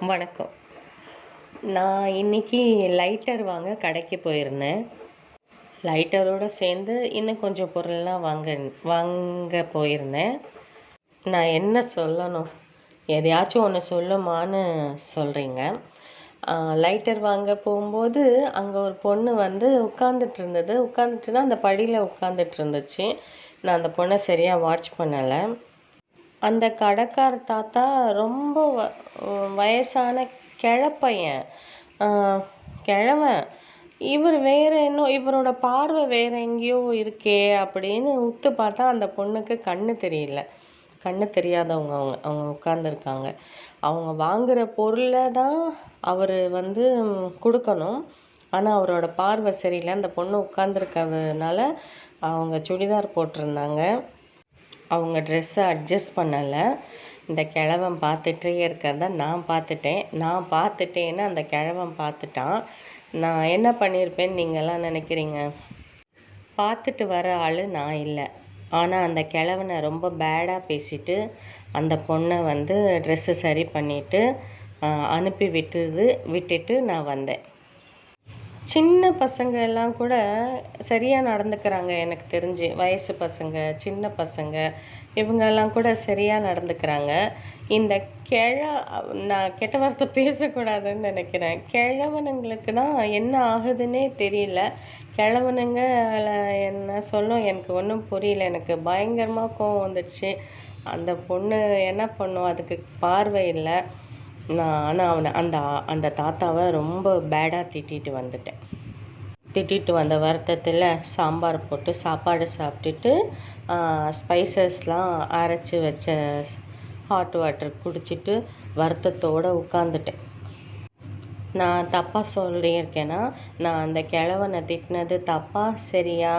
வணக்கம். நான் இன்னைக்கு லைட்டர் வாங்க கடைக்கு போயிருந்தேன். லைட்டரோடு சேர்ந்து இன்னும் கொஞ்சம் பொருள்லாம் வாங்க வாங்க போயிருந்தேன். நான் என்ன சொல்லணும்? எதையாச்சும் ஒன்று சொல்லுமான்னு சொல்கிறீங்க லைட்டர் வாங்க போகும்போது அங்கே ஒரு பொண்ணு வந்து உட்காந்துட்டு இருந்தது. உட்காந்துட்டுனா அந்த படியில் உட்காந்துட்டு இருந்துச்சு. நான் அந்த பொண்ணை சரியாக வாட்ச் பண்ணலை. அந்த கடைக்கார தாத்தா ரொம்ப வ வயசான கிழப்பையன். கிழவன். இவர் வேற என்ன இவரோட பார்வை வேற எங்கேயோ இருக்கே அப்படின்னு உத்து பார்த்தா அந்த பொண்ணுக்கு கண்ணு தெரியல. கண்ணு தெரியாதவங்க அவங்க அவங்க உட்காந்துருக்காங்க அவங்க வாங்குற பொருளை தான் அவர் வந்து கொடுக்கணும். ஆனால் அவரோட பார்வை சரியில்லை. அந்த பொண்ணு உட்காந்துருக்கிறதுனால அவங்க சுடிதார் போட்டிருந்தாங்க. அவங்க ட்ரெஸ்ஸை அட்ஜஸ்ட் பண்ணலை. இந்த கிழவன் பார்த்துட்டே இருக்கிறத நான் பார்த்துட்டேன். நான் பார்த்துட்டேன்னு அந்த கிழவன் பார்த்துட்டான். நான் என்ன பண்ணியிருப்பேன்னு நீங்கள்லாம் நினைக்கிறீங்க? பார்த்துட்டு வர ஆள் நான் இல்லை. ஆனால் அந்த கிழவனை ரொம்ப பேடாக பேசிட்டு அந்த பொண்ணை வந்து ட்ரெஸ்ஸு சரி பண்ணிவிட்டு அனுப்பி விட்டுது விட்டுட்டு நான் வந்தேன். சின்ன பசங்க எல்லாம் கூட சரியாக நடந்துக்கிறாங்க எனக்கு தெரிஞ்சு. வயசு பசங்க சின்ன பசங்க இவங்கெல்லாம் கூட சரியாக நடந்துக்கிறாங்க. இந்த கிழ நான் கெட்ட வார்த்தை பேசக்கூடாதுன்னு நினைக்கிறேன். கிழவனுங்களுக்கு தான் என்ன ஆகுதுன்னே தெரியல. கிழவனுங்க என்ன சொல்லும் எனக்கு ஒன்றும் புரியல. எனக்கு பயங்கரமாக கோவம் வந்துடுச்சு. அந்த பொண்ணு என்ன பண்ணும்? அதுக்கு பார்வை இல்லை. நான் ஆனால் அவனை அந்த அந்த தாத்தாவை ரொம்ப பேடாக திட்டிட்டு வந்துட்டேன். திட்டிட்டு வந்த வருத்தத்தில் சாம்பார் போட்டு சாப்பாடு சாப்பிட்டுட்டு ஸ்பைசஸ்லாம் அரைச்சி வச்ச ஹாட் வாட்டர் குடிச்சிட்டு வருத்தத்தோடு உட்காந்துட்டேன் நான் தப்பாக சொல்லியிருக்கேன்னா நான் அந்த கிழவனை திட்டினது தப்பாக சரியா?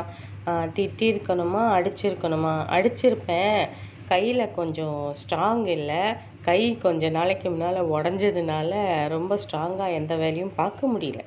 திட்டிருக்கணுமா அடிச்சிருக்கணுமா? அடிச்சிருப்பேன். கையில் கொஞ்சம் ஸ்ட்ராங் இல்லை. கை கொஞ்ச நாளைக்கு முன்னால் உடஞ்சதுனால ரொம்ப ஸ்ட்ராங்காக எந்த வேலையும் பார்க்க முடியல.